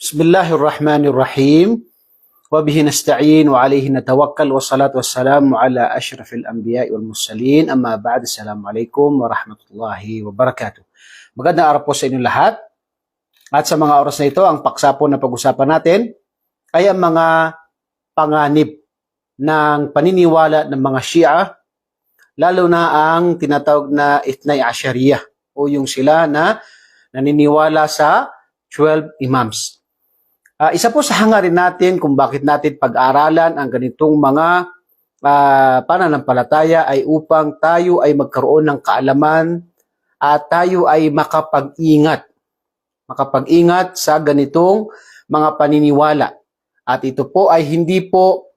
بسم الله الرحمن الرحيم وبه نستعين وعليه نتوكل والصلاة والسلام على أشرف الأنبياء والمرسلين أما بعد السلام عليكم ورحمة الله وبركاته Magandang araw po sa inyo lahat. At sa mga oras na ito, ang paksa po na pag-usapan natin ay ang mga panganib ng paniniwala ng mga Shia, lalo na ang tinatawag na Itnay Ashariyah o yung sila na naniniwala sa 12 imams. Ah, isa po sa hangarin natin kung bakit natin pag-aaralan ang ganitong mga ah, pananampalataya ay upang tayo ay magkaroon ng kaalaman at tayo ay makapag-ingat. Makapag-ingat sa ganitong mga paniniwala. At ito po ay hindi po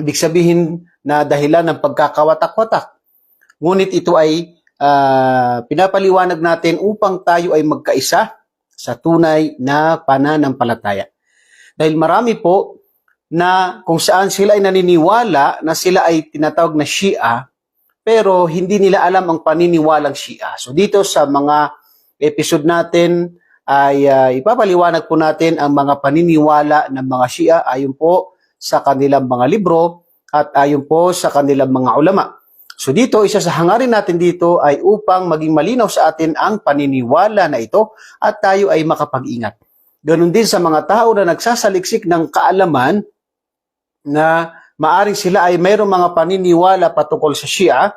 ibig sabihin na dahilan ng pagkakawatak-watak. Ngunit ito ay ah, pinapaliwanag natin upang tayo ay magkaisa sa tunay na pananampalataya. Dahil marami po na kung saan sila ay naniniwala na sila ay tinatawag na Shia, pero hindi nila alam ang paniniwalang Shia. So dito sa mga episode natin ay ah, ipapaliwanag po natin ang mga paniniwala ng mga Shia ayon po sa kanilang mga libro at ayon po sa kanilang mga ulama. So dito, isa sa hangarin natin dito ay upang maging malinaw sa atin ang paniniwala na ito at tayo ay makapag-ingat. Ganon din sa mga tao na nagsasaliksik ng kaalaman na maaring sila ay mayroong mga paniniwala patungkol sa Shia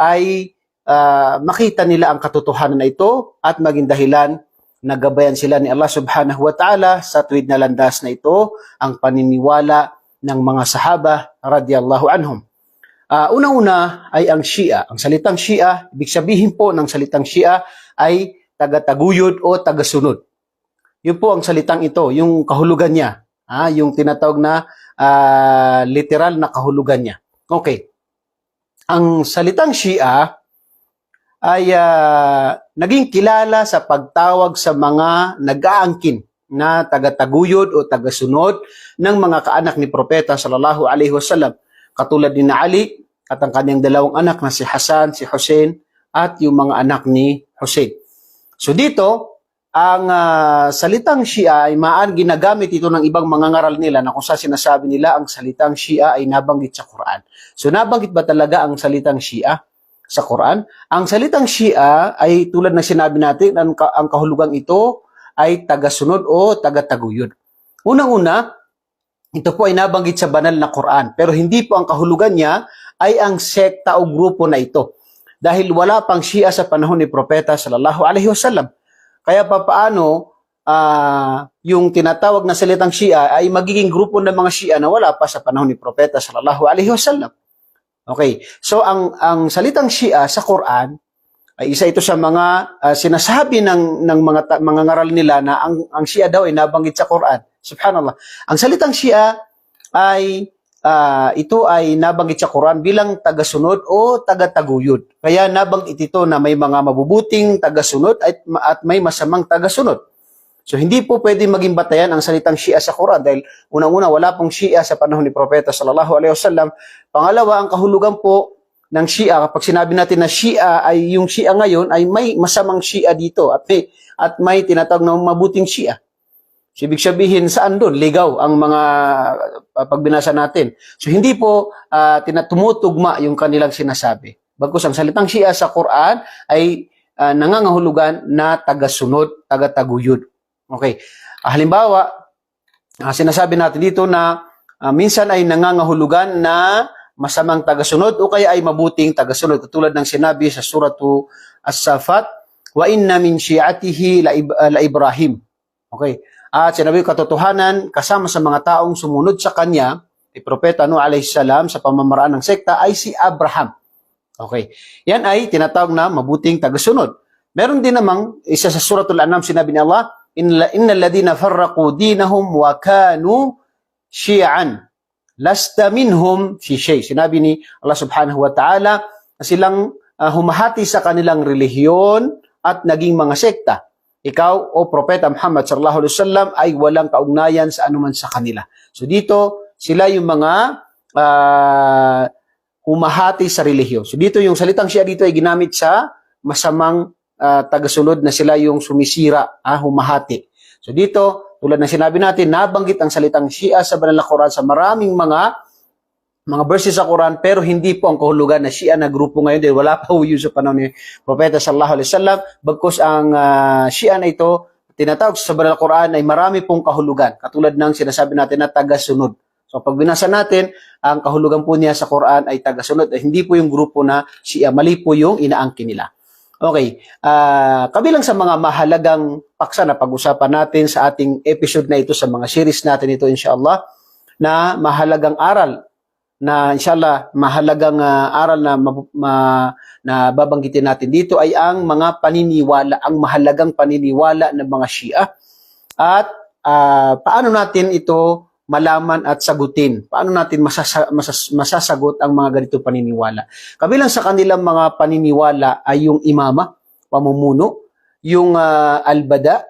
ay ah, makita nila ang katotohanan na ito at maging dahilan na gabayan sila ni Allah subhanahu wa ta'ala sa tuwid na landas na ito ang paniniwala ng mga sahaba radiyallahu anhum. Ah, unang-una ay ang Shia. Ang salitang Shia, ibig sabihin po ng salitang Shia ay taga-taguyod o taga-sunod. Yun po ang salitang ito, yung kahulugan niya. Ah, yung tinatawag na ah, literal na kahulugan niya. Okay. Ang salitang Shia ay ah, naging kilala sa pagtawag sa mga nag-aangkin na taga-taguyod o taga-sunod ng mga kaanak ni Propeta sallallahu alaihi wasallam katulad ni Ali at ang kanyang dalawang anak na si Hasan, si Hussein at yung mga anak ni Hussein. So dito, ang ah, salitang Shia ay maan ginagamit ito ng ibang mga ngaral nila na kung saan sinasabi nila ang salitang Shia ay nabanggit sa Quran. So nabanggit ba talaga ang salitang Shia sa Quran? Ang salitang Shia ay tulad ng sinabi natin, ang, ang kahulugang ito ay tagasunod o tagataguyod. Unang-una, ito po ay nabanggit sa banal na Quran, pero hindi po ang kahulugan niya ay ang sekta o grupo na ito. Dahil wala pang Shia sa panahon ni Propeta sallallahu alaihi wasallam. Kaya pa paano ah, yung tinatawag na salitang Shia ay magiging grupo ng mga Shia na wala pa sa panahon ni Propeta sallallahu alaihi wasallam. Okay. So ang ang salitang Shia sa Quran ay isa ito sa mga ah, sinasabi ng ng mga ta- mga ngaral nila na ang ang Shia daw ay nabanggit sa Quran. Subhanallah. Ang salitang Shia ay ah, ito ay nabanggit sa Quran bilang tagasunod o tagataguyod. Kaya nabanggit ito na may mga mabubuting tagasunod at, at may masamang tagasunod. So hindi po pwede maging batayan ang salitang Shia sa Quran dahil unang-una wala pong Shia sa panahon ni Propeta sallallahu alaihi wasallam. Pangalawa, ang kahulugan po ng Shia kapag sinabi natin na Shia ay yung Shia ngayon ay may masamang Shia dito at may at may tinatawag na mabuting Shia. So, ibig sabihin, saan doon? Ligaw ang mga uh, pagbinasa natin. So, hindi po uh, tinatumutugma yung kanilang sinasabi. Bagkus ang salitang Shia sa Quran ay uh, nangangahulugan na tagasunod, tagataguyod. Okay. Ah, halimbawa, ah, sinasabi natin dito na ah, minsan ay nangangahulugan na masamang tagasunod o kaya ay mabuting tagasunod. Katulad ng sinabi sa suratu As-Safat, wa inna min syi'atihi ah, la Ibrahim. Okay. At sinabi katotohanan, kasama sa mga taong sumunod sa kanya, ni Propeta Nuh alayhi salam sa pamamaraan ng sekta ay si Abraham. Okay. Yan ay tinatawag na mabuting tagasunod. Meron din namang isa sa suratul An'am sinabi ni Allah, "Inna innal ladina farraqu dinahum wa kanu syi'an lasta minhum fi shay." Sinabi ni Allah Subhanahu wa Ta'ala na silang ah, humahati sa kanilang relihiyon at naging mga sekta. Ikaw o propeta Muhammad sallallahu alaihi wasallam ay walang kaugnayan sa anuman sa kanila. So dito sila yung mga ah, humahati sa relihiyon. So dito yung salitang siya dito ay ginamit sa masamang ah, tagasunod na sila yung sumisira, ah, humahati. So dito Tulad ng sinabi natin, nabanggit ang salitang Shia sa banal na Quran sa maraming mga mga verses sa Quran pero hindi po ang kahulugan na Shia na grupo ngayon dahil wala pa ho yun sa panahon ni Propeta sallallahu alaihi wasallam bagkus ang ah, Shia na ito tinatawag sa banal na Quran ay marami pong kahulugan katulad ng sinasabi natin na taga-sunod. So pag binasa natin, ang kahulugan po niya sa Quran ay taga-sunod. Eh, Hindi po yung grupo na Shia, mali po yung inaangkin nila. Okay, ah kabilang sa mga mahalagang paksa na pag-usapan natin sa ating episode na ito sa mga series natin ito inshallah na mahalagang aral na inshallah mahalagang ah, aral na ma- ma- na babanggitin natin dito ay ang mga paniniwala, ang mahalagang paniniwala ng mga Shia at ah, paano natin ito malaman at sagutin. Paano natin masasa- masas- masasagot ang mga ganito paniniwala? Kabilang sa kanilang mga paniniwala ay yung imama, pamumuno, yung ah, albada,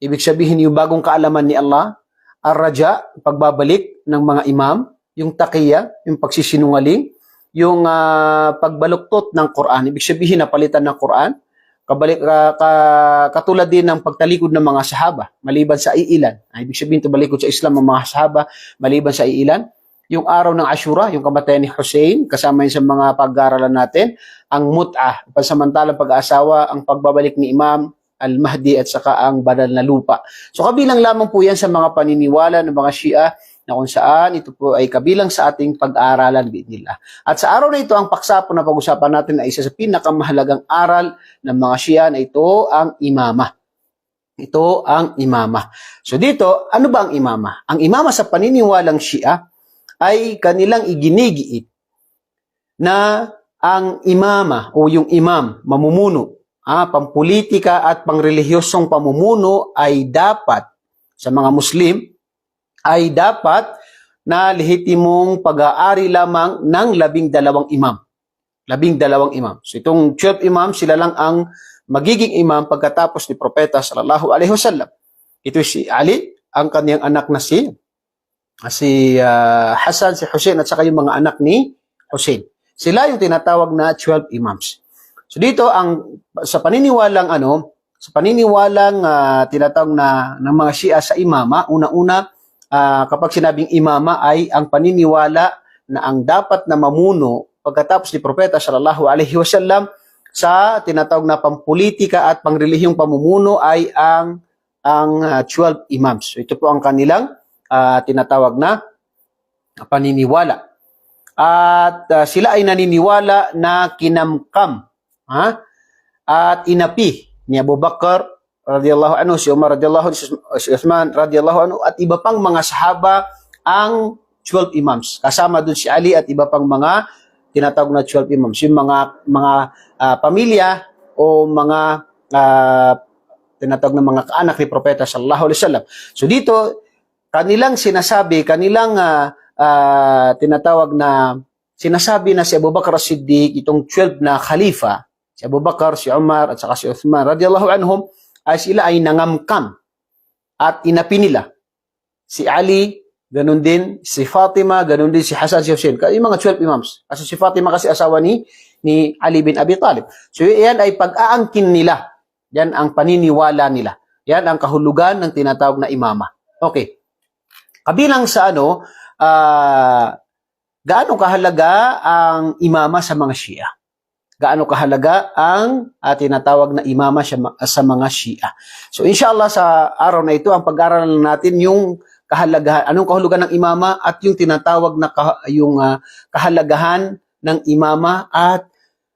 ibig sabihin yung bagong kaalaman ni Allah, ar-raja, pagbabalik ng mga imam, yung takiya, yung pagsisinungaling, yung ah, pagbaluktot ng Quran, ibig sabihin napalitan ng Quran, kabalik ka, ka- katulad din ng pagtalikod ng mga sahaba maliban sa iilan. Ay, ibig sabihin tumalikod sa Islam ang mga sahaba maliban sa iilan. Yung araw ng Ashura, yung kamatayan ni Hussein, kasama yun sa mga pag-aaralan natin, ang mut'ah, pansamantalang pag-aasawa, ang pagbabalik ni Imam al-Mahdi at saka ang banal na lupa. So kabilang lamang po yan sa mga paniniwala ng mga Shia na kung saan ito po ay kabilang sa ating pag-aaralan nila. At sa araw na ito, ang paksa po na pag-usapan natin ay isa sa pinakamahalagang aral ng mga Shia na ito ang imama. Ito ang imama. So dito, ano ba ang imama? Ang imama sa paniniwalang Shia ay kanilang iginigiit na ang imama o yung imam, mamumuno, ah, pampolitika at pangrelihiyosyong pamumuno ay dapat sa mga Muslim ay dapat na lehitimong pag-aari lamang ng labing dalawang imam. Labing dalawang imam. So itong 12 imam, sila lang ang magiging imam pagkatapos ni Propeta sallallahu alaihi wasallam. Ito si Ali, ang kaniyang anak na si si ah, Hasan, si Hussein at saka yung mga anak ni Hussein. Sila yung tinatawag na 12 imams. So dito ang sa paniniwalang ano, sa paniniwalang ah, tinatawag na ng mga Shia sa imama, una-una ah, kapag sinabing imama ay ang paniniwala na ang dapat na mamuno pagkatapos ni Propeta sallallahu alaihi wasallam sa tinatawag na pampolitika at pangrelihiyong pamumuno ay ang ang ah, 12 imams. Ito po ang kanilang ah, tinatawag na paniniwala. At ah, sila ay naniniwala na kinamkam ha? at inapi ni Abu Bakar radhiyallahu anhu, si Umar radhiyallahu anhu, si Uthman radhiyallahu anhu at iba pang mga sahaba ang 12 imams. Kasama dun si Ali at iba pang mga tinatawag na 12 imams. Yung mga mga ah, pamilya o mga ah, tinatawag na mga kaanak ni Propeta sallallahu alaihi wasallam. So dito kanilang sinasabi, kanilang ah, ah, tinatawag na sinasabi na si Abu Bakar as-Siddiq, itong 12 na khalifa, si Abu Bakar, si Umar, at saka si Uthman, radiyallahu anhum, ay sila ay nangamkam at inapi nila. Si Ali, ganun din, si Fatima, ganun din si Hasan, si Hussein. Yung mga 12 imams. Kasi si Fatima kasi asawa ni, ni Ali bin Abi Talib. So yan ay pag-aangkin nila. Yan ang paniniwala nila. Yan ang kahulugan ng tinatawag na imama. Okay. Kabilang sa ano, ah gaano kahalaga ang imama sa mga Shia? Gaano kahalaga ang ah, tinatawag na imama sa, mga Shia? So inshallah sa araw na ito, ang pag-aaralan natin yung kahalagahan, anong kahulugan ng imama at yung tinatawag na kah- yung ah, kahalagahan ng imama at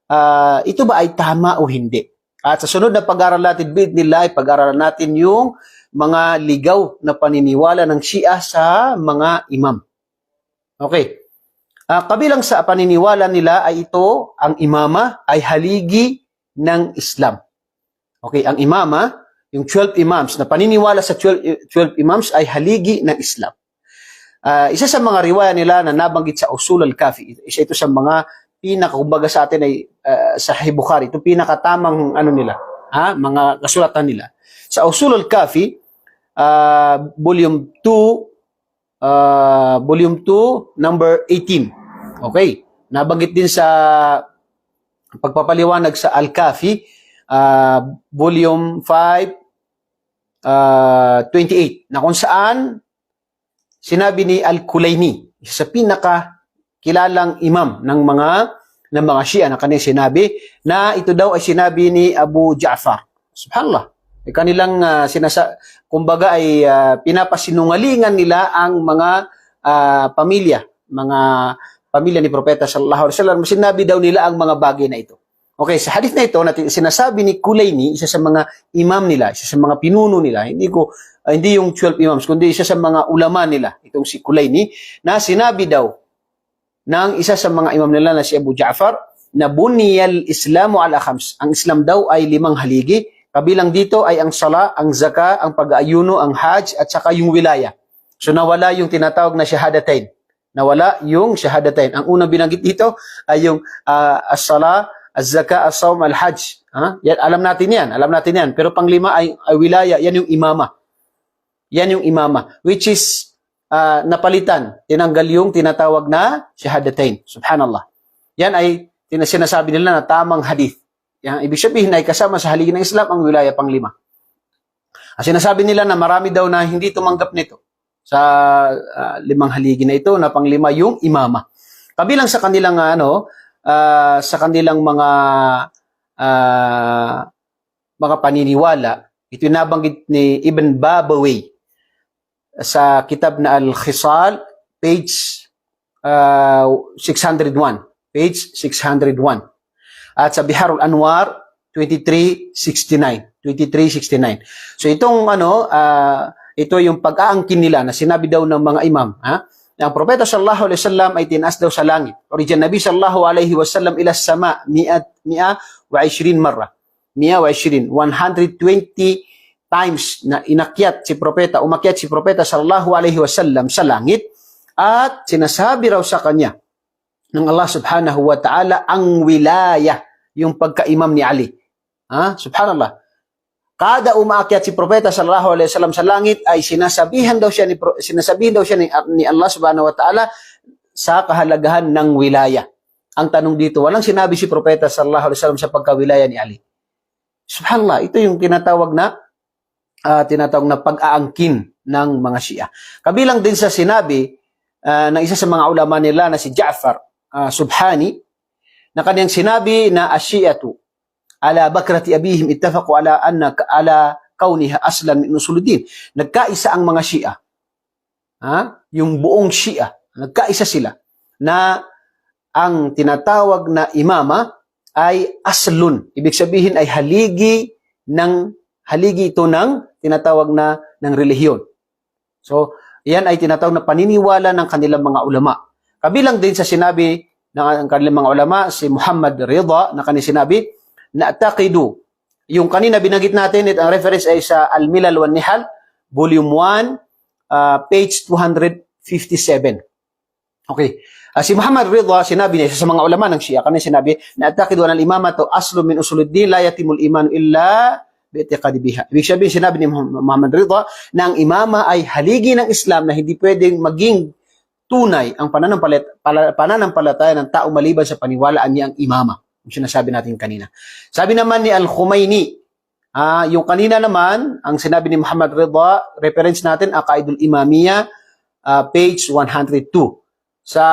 ah, ito ba ay tama o hindi? At sa sunod na pag-aaral natin, nila, ay pag-aaralan natin yung mga ligaw na paniniwala ng Shia sa mga imam. Okay. Ah, kabilang sa paniniwala nila ay ito, ang imama ay haligi ng Islam. Okay, ang imama, yung 12 imams, na paniniwala sa 12, 12 imams ay haligi ng Islam. Ah, isa sa mga riwaya nila na nabanggit sa Usul al-Kafi, isa ito sa mga pinaka, kumbaga sa atin ay ah, sa Bukhari, ito pinakatamang ano nila, ha, mga kasulatan nila. Sa Usul al-Kafi, ah, volume 2, ah, volume 2, number 18. Okay. Nabanggit din sa pagpapaliwanag sa Al-Kafi, ah, volume 5, ah, 28 na kung saan sinabi ni Al-Kulaini, isa sa pinaka kilalang imam ng mga ng mga Shia na kanyang sinabi na ito daw ay sinabi ni Abu Ja'far. Subhanallah. Ay kanilang ah, sinasa kumbaga ay ah, pinapasinungalingan nila ang mga ah, pamilya, mga pamilya ni Propeta sallallahu alaihi wasallam. Sinabi daw nila ang mga bagay na ito. Okay, sa hadith na ito, natin, sinasabi ni Kulaini, isa sa mga imam nila, isa sa mga pinuno nila, hindi ko ah, hindi yung 12 imams, kundi isa sa mga ulama nila, itong si Kulaini, na sinabi daw ng isa sa mga imam nila na si Abu Ja'far na buniyal Islamu ala khams. Ang Islam daw ay limang haligi. Kabilang dito ay ang sala, ang zaka, ang pag-aayuno, ang hajj, at saka yung wilaya. So nawala yung tinatawag na shahadatain. Nawala yung shahadatain. Ang unang binanggit dito ay yung ah, as-sala, az-zaka, as-sawm, al-hajj. Ha? Alam natin yan, alam natin yan. Pero panglima ay, ay wilaya, yan yung imama. Yan yung imama. Which is ah, napalitan, tinanggal yung tinatawag na shahadatain. Subhanallah. Yan ay sinasabi nila na tamang hadith. Yan, ibig sabihin ay kasama sa haligi ng Islam ang wilaya panglima. Ang sinasabi nila na marami daw na hindi tumanggap nito sa ah, limang haligi na ito na panglima yung imama. Kabilang sa kanilang ah, ano ah, sa kanilang mga ah, mga paniniwala, ito nabanggit ni Ibn Babawi sa kitab na Al-Khisal, page uh, 601. Page 601. At sa Biharul Anwar, 2369. 2369. So itong ano, ah, ito yung pag-aangkin nila na sinabi daw ng mga imam, ha? Na ang propeta sallallahu alaihi wasallam ay tinaas daw sa langit. Original Nabi sallallahu alaihi wasallam ila sama mi'at mi'a wa 20 marra. Mi'a wa 20. 120 times na inakyat si propeta, umakyat si propeta sallallahu alaihi wasallam sa langit at sinasabi raw sa kanya ng Allah subhanahu wa ta'ala ang wilaya, yung pagka-imam ni Ali. Ha? Subhanallah. Kada umaakyat si propeta sallallahu alaihi wasallam sa langit ay sinasabihan daw siya ni sinasabihan daw siya ni, ni Allah subhanahu wa ta'ala sa kahalagahan ng wilaya. Ang tanong dito, walang sinabi si propeta sallallahu alaihi wasallam sa pagkawilaya ni Ali. Subhanallah, ito yung tinatawag na ah, tinatawag na pag-aangkin ng mga Shia. Kabilang din sa sinabi ah, ng isa sa mga ulama nila na si Ja'far ah, Subhani na kanyang sinabi na asyiyatu ala bakrati abihim ittafaqu ala anna ala kauniha aslan min usuluddin. Nagkaisa ang mga Shia. Ha? Yung buong Shia, nagkaisa sila na ang tinatawag na imama ay aslun. Ibig sabihin ay haligi ng haligi ito ng tinatawag na ng relihiyon. So, yan ay tinatawag na paniniwala ng kanilang mga ulama. Kabilang din sa sinabi ng kanilang mga ulama, si Muhammad Ridha, na kanina sinabi, na taqidu. Yung kanina binanggit natin, it, ang reference ay sa Al-Milal wan Nihal, Volume 1, ah, page 257. Okay. Ah, si Muhammad Ridha, sinabi niya, sa mga ulama ng Shia, kanina sinabi, na taqidu an al-imama to aslu min usuluddin, la yatimul iman illa bi'tiqadi biha. Ibig sabihin, sinabi ni Muhammad Ridha na ang imama ay haligi ng Islam na hindi pwedeng maging tunay ang pananampalat, pala- pananampalataya ng tao maliban sa paniwalaan niya ang imama. Yung sinasabi natin kanina. Sabi naman ni Al-Khumaini, ah, yung kanina naman, ang sinabi ni Muhammad Ridha, reference natin, Aqaidul Imamiyya, ah, page 102. Sa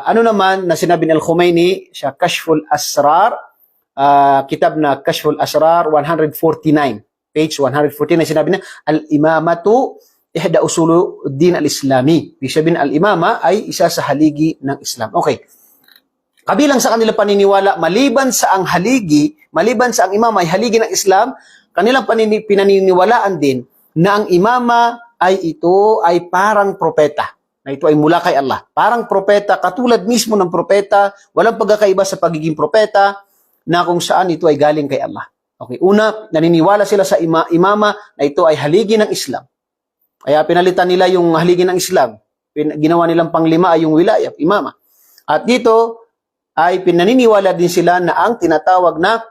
ano naman na sinabi ni Al-Khumaini, sa Kashful Asrar, ah, kitab na Kashful Asrar 149, page 149, sinabi niya, Al-Imamatu ihda usuluddin al-Islami. Ibig sabihin, al-imama ay isa sa haligi ng Islam. Okay. Kabilang sa kanilang paniniwala, maliban sa ang haligi, maliban sa ang imama ay haligi ng Islam, kanilang panini, pinaniniwalaan din na ang imama ay ito ay parang propeta. Na ito ay mula kay Allah. Parang propeta, katulad mismo ng propeta, walang pagkakaiba sa pagiging propeta, na kung saan ito ay galing kay Allah. Okay, una, naniniwala sila sa ima, imama na ito ay haligi ng Islam. Kaya pinalitan nila yung haligi ng Islam. Pin, ginawa nilang panglima ay yung wilaya, imama. At dito ay pinaniniwala din sila na ang tinatawag na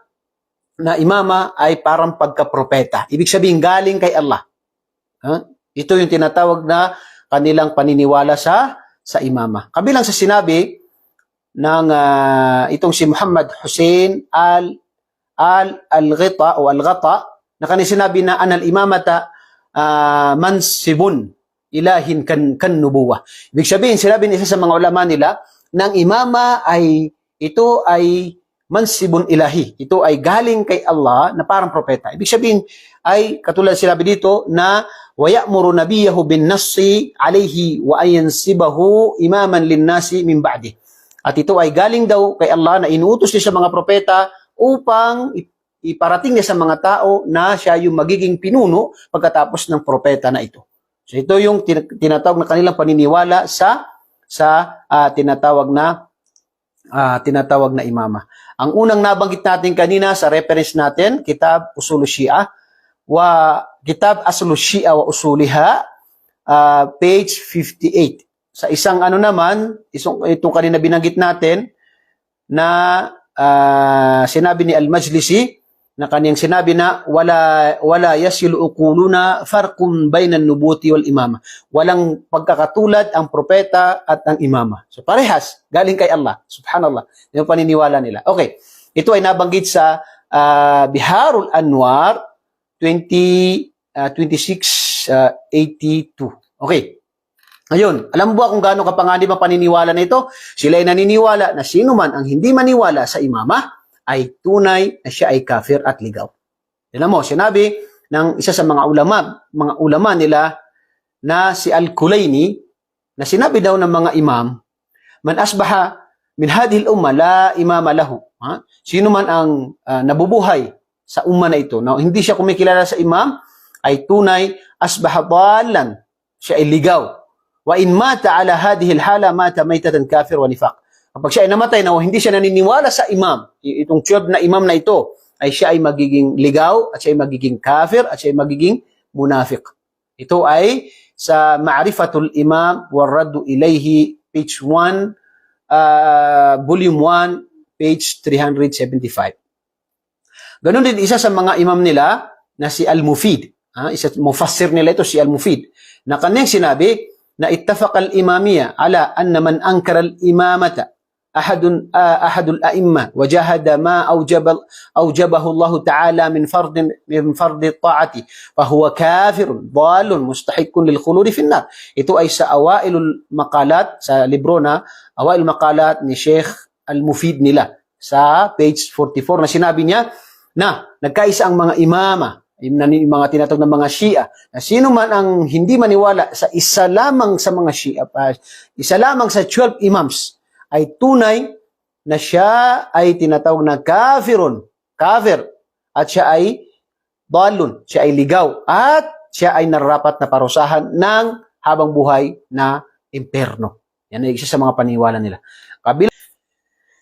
na imama ay parang pagkapropeta. Ibig sabihin galing kay Allah. Ha? Ito yung tinatawag na kanilang paniniwala sa sa imama. Kabilang sa sinabi ng ah, itong si Muhammad Hussein al al al-Ghita o al-Ghata na kanina sinabi na anal imamata ah, mansibun ilahin kan kan nubuwa. Ibig sabihin, sinabi ni isa sa mga ulama nila, ng imama ay ito ay mansibun ilahi. Ito ay galing kay Allah na parang propeta. Ibig sabihin ay katulad sinabi dito na وَيَأْمُرُ نَبِيَّهُ بِالنَّصِّ عَلَيْهِ وَأَيَنْسِبَهُ إِمَامًا لِلنَّاسِ مِنْ بَعْدِهِ At ito ay galing daw kay Allah na inuutos niya sa mga propeta upang i- iparating niya sa mga tao na siya yung magiging pinuno pagkatapos ng propeta na ito. So ito yung tin- tinatawag na kanilang paniniwala sa sa ah, tinatawag na ah, tinatawag na imama. Ang unang nabanggit natin kanina sa reference natin, Kitab Usul Shia wa Kitab Aslu Shia wa Usuliha ah, page 58. Sa isang ano naman, isang itong kanina binanggit natin na ah, sinabi ni Al-Majlisi na kaniyang sinabi na wala wala yasilu uquluna farqun bainan nubuti wal imama. Walang pagkakatulad ang propeta at ang imama. So parehas, galing kay Allah. Subhanallah. Yung paniniwala nila. Okay. Ito ay nabanggit sa ah, Biharul Anwar 20 ah, 26 ah, 82. Okay. Ngayon, alam mo ba kung gaano kapanganib ang paniniwala na ito? Sila ay naniniwala na sino man ang hindi maniwala sa imama ay tunay na siya ay kafir at ligaw. Tignan mo, sinabi ng isa sa mga ulama, mga ulama nila na si Al-Kulaini na sinabi daw ng mga imam, man asbaha min hadhihi al-umma la imama lahu. Ha? Sino man ang ah, nabubuhay sa umma na ito, na hindi siya kumikilala sa imam, ay tunay asbaha dalan, siya ay ligaw. Wa in mata ala hadhihi al-hala mata maytatan kafir wa nifaq. Kapag siya ay namatay na hindi siya naniniwala sa imam, itong 12 na imam na ito, ay siya ay magiging ligaw, at siya ay magiging kafir, at siya ay magiging munafiq. Ito ay sa Ma'rifatul Imam wa Raddu Ilayhi, page 1, uh, volume 1, page 375. Ganon din isa sa mga imam nila na si Al-Mufid. Ha? Isa, mufassir nila ito si Al-Mufid. Na kanyang sinabi na ittafaq al-imamiyya ala anna man ankara al-imamata أحد أحد الأئمة وجاهد ما أوجب أوجبه الله تعالى من فرض من فرض الطاعة فهو كافر ضال مستحق للخلود في النار. Ito ay sa awailul maqalat sa libro na awailul maqalat ni Sheikh Al-Mufid nila sa page 44 na sinabi niya na nagkaisa ang mga imama yung nani- yung mga tinatawag ng mga Shia na sino man ang hindi maniwala sa isa lamang sa mga Shia pa isa lamang sa 12 imams ay tunay na siya ay tinatawag na kafirun, kafir, at siya ay dalun, siya ay ligaw, at siya ay nararapat na parusahan ng habang buhay na imperno. Yan ay isa sa mga paniwala nila. Kabila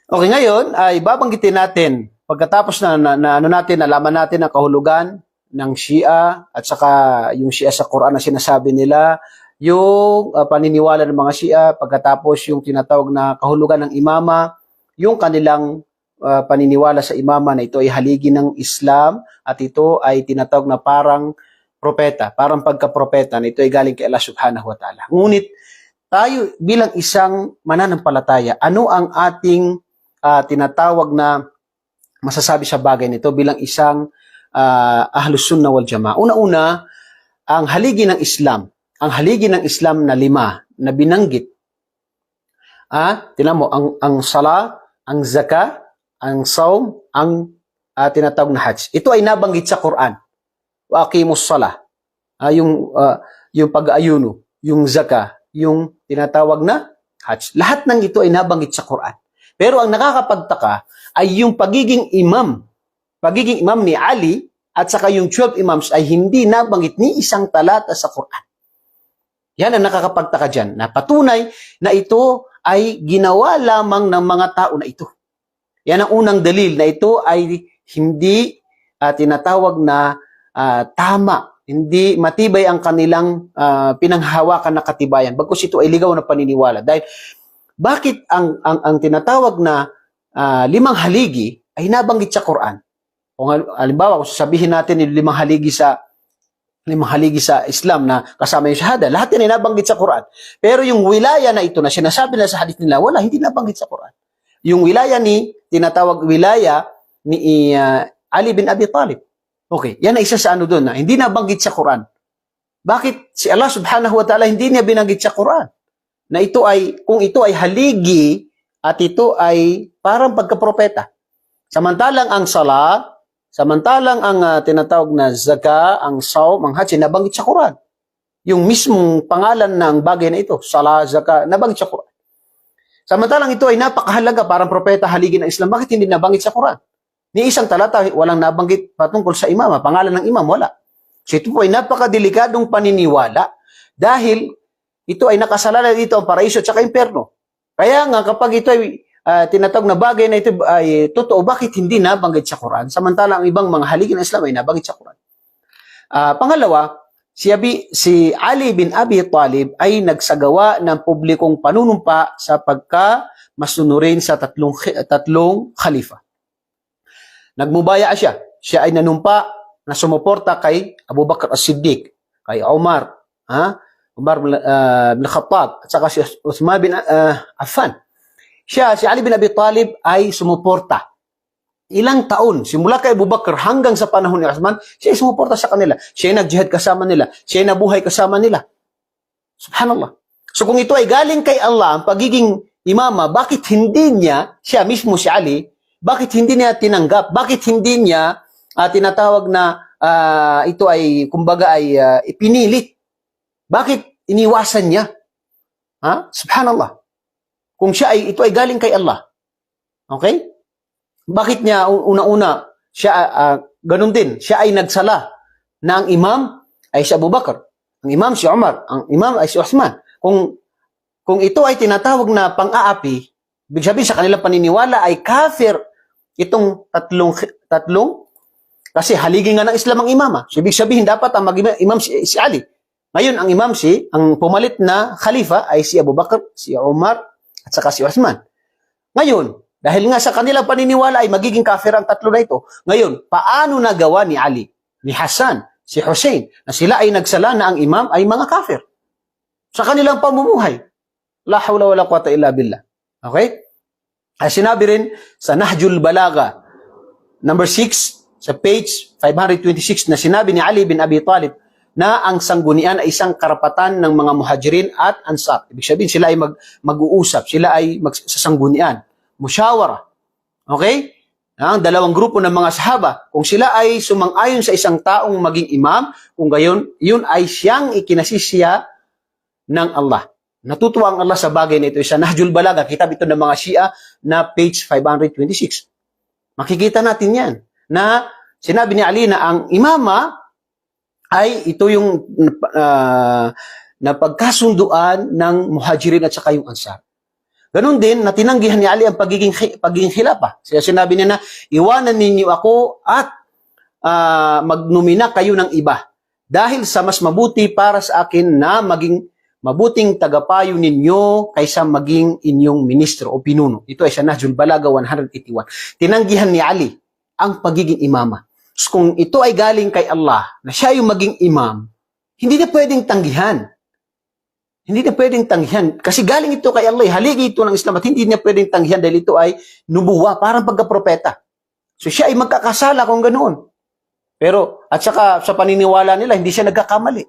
Okay, ngayon ay babanggitin natin pagkatapos na, na, na ano natin, nalaman natin ang kahulugan ng Shia at saka yung Shia sa Quran na sinasabi nila, yung uh, paniniwala ng mga Shia, pagkatapos yung tinatawag na kahulugan ng imama, yung kanilang uh, paniniwala sa imama na ito ay haligi ng Islam at ito ay tinatawag na parang propeta, parang pagka-propeta na ito ay galing kay Allah subhanahu wa ta'ala. Ngunit tayo bilang isang mananampalataya, ano ang ating uh, tinatawag na masasabi sa bagay nito bilang isang uh, ahlus sunnah wal jamaa? Una-una, ang haligi ng Islam, ang haligi ng Islam na lima na binanggit. Ah, tinan mo ang ang sala, ang zaka, ang saum, ang ah, tinatawag na hajj. Ito ay nabanggit sa Quran. Wa aqimus sala. Ah, yung ah, yung pag-ayuno, yung zaka, yung tinatawag na hajj. Lahat ng ito ay nabanggit sa Quran. Pero ang nakakapagtaka ay yung pagiging imam. Pagiging imam ni Ali at saka yung 12 imams ay hindi nabanggit ni isang talata sa Quran. Yan ang nakakapagtaka dyan, na patunay na ito ay ginawa lamang ng mga tao na ito. Yan ang unang dalil na ito ay hindi ah, tinatawag na ah, tama, hindi matibay ang kanilang ah, pinanghawakan na katibayan. Bagkus ito ay ligaw na paniniwala. Dahil bakit ang, ang, ang tinatawag na ah, limang haligi ay nabanggit sa Quran? Kung hal- halimbawa, kung sasabihin natin yung limang haligi sa limang haligi sa Islam na kasama yung shahada, lahat yan ay nabanggit sa Quran. Pero yung wilaya na ito na sinasabi na sa hadith nila, wala, hindi nabanggit sa Quran. Yung wilaya ni, tinatawag wilaya ni uh, Ali bin Abi Talib. Okay, yan ay isa sa ano doon na hindi nabanggit sa Quran. bakit si Allah subhanahu wa ta'ala hindi niya binanggit sa Quran? Na ito ay, kung ito ay haligi at ito ay parang pagkapropeta. Samantalang ang sala, samantalang ang ah, tinatawag na zaka, ang saum, ang hajj, nabanggit sa Quran. Yung mismong pangalan ng bagay na ito, sala, zaka, nabanggit sa Quran. Samantalang ito ay napakahalaga, parang propeta haligi ng Islam, bakit hindi nabanggit sa Quran? Ni isang talata, walang nabanggit patungkol sa imam, pangalan ng imam, wala. So ito po ay napakadelikadong paniniwala dahil ito ay nakasalala dito ang paraiso at saka imperno. Kaya nga kapag ito ay ah, tinatawag na bagay na ito ay totoo, bakit hindi nabanggit sa Quran? Samantala ang ibang mga haligi ng Islam ay nabanggit sa Quran. Ah, pangalawa, si, Abi, si Ali bin Abi Talib ay nagsagawa ng publikong panunumpa sa pagka masunurin sa tatlong, tatlong khalifa. Nagmubaya siya. Siya ay nanumpa na sumuporta kay Abu Bakr as-Siddiq, kay Umar, ha? Umar uh, bin Khattab, at saka si Uthman bin uh, Affan. Siya, si Ali bin Abi Talib ay sumuporta. Ilang taon, simula kay Abu Bakr hanggang sa panahon ni Uthman, siya ay sumuporta sa kanila. Siya ay nagjihad kasama nila. Siya ay nabuhay kasama nila. Subhanallah. So kung ito ay galing kay Allah, ang pagiging imama, bakit hindi niya, siya mismo si Ali, bakit hindi niya tinanggap? Bakit hindi niya ah, tinatawag na ah, ito ay, kumbaga ay ah, ipinilit? Bakit iniwasan niya? Ha? Subhanallah. Kung siya ay, ito ay galing kay Allah. Okay? Bakit niya un- una-una, siya, ah, ganun din, siya ay nagsala na ang imam ay si Abu Bakr. Ang imam si Umar. Ang imam ay si Uthman. Kung, kung ito ay tinatawag na pang-aapi, ibig sabihin sa kanilang paniniwala ay kafir itong tatlong, tatlong, kasi haligi nga ng Islam ang imama. So, ibig sabihin dapat ang mag-imam si, si Ali. Ngayon, ang imam si, ang pumalit na khalifa ay si Abu Bakr, si Umar, at saka si Uthman. Ngayon, dahil nga sa kanilang paniniwala ay magiging kafir ang tatlo na ito. Ngayon, paano nagawa ni Ali, ni Hassan, si Hussein, na sila ay nagsala na ang imam ay mga kafir? Sa kanilang pamumuhay. La hawla wala quwata illa billah. Okay? Ay sinabi rin sa Nahjul Balaga, number 6, sa page 526, na sinabi ni Ali bin Abi Talib na ang sanggunian ay isang karapatan ng mga muhajirin at ansar. Ibig sabihin, sila ay mag, mag-uusap, sila ay magsasanggunian, musyawara. Okay? Ang dalawang grupo ng mga sahaba, kung sila ay sumang-ayon sa isang taong maging imam, kung gayon, yun ay siyang ikinasisya ng Allah. Natutuwa ang Allah sa bagay na ito. Sa Nahjul Balaga, kitab ito ng mga Shia na page 526. Makikita natin yan. Na sinabi ni Ali na ang imama ay ito yung uh, na pagkasunduan ng muhajirin at saka yung ansar. Ganon din na tinanggihan ni Ali ang pagiging, pagiging khilafah. Kaya sinabi niya na, iwanan ninyo ako at uh, magnumina kayo ng iba. Dahil sa mas mabuti para sa akin na maging mabuting tagapayo ninyo kaysa maging inyong ministro o pinuno. Ito ay sa Nahjul Balaga 181. Tinanggihan ni Ali ang pagiging imama. So kung ito ay galing kay Allah, na siya yung maging imam, hindi na pwedeng tanggihan. Hindi na pwedeng tanggihan. Kasi galing ito kay Allah, haligi ito ng Islam at hindi niya pwedeng tanggihan dahil ito ay nubuwa, parang pagkapropeta. So siya ay magkakasala kung ganoon. Pero, at saka sa paniniwala nila, hindi siya nagkakamali.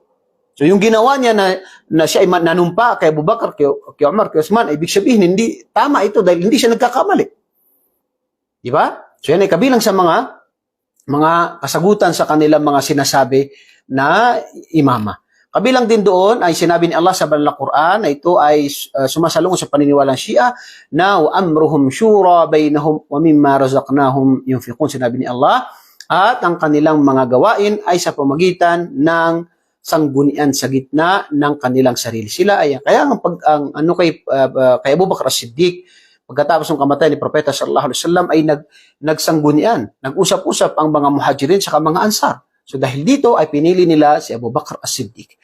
So yung ginawa niya na, na siya ay nanumpa kay Abu Bakar, kay, kay Umar, kay Osman, ibig sabihin, hindi tama ito dahil hindi siya nagkakamali. Di ba? So yan ay kabilang sa mga mga kasagutan sa kanilang mga sinasabi na imama. Kabilang din doon ay sinabi ni Allah sa banal na Quran na ito ay uh, sumasalungo sa paniniwalang Shia na amruhum shura bainahum wa mimma razaqnahum yunfiqun sinabi ni Allah at ang kanilang mga gawain ay sa pamagitan ng sanggunian sa gitna ng kanilang sarili. Sila ay kaya ang pag ang ano kay uh, uh, kay Abu Bakar As-Siddiq pagkatapos ng kamatay ni Propeta sallallahu alaihi wasallam ay nag nagsanggunian, nag-usap-usap ang mga muhajirin sa mga ansar. So dahil dito ay pinili nila si Abu Bakar As-Siddiq.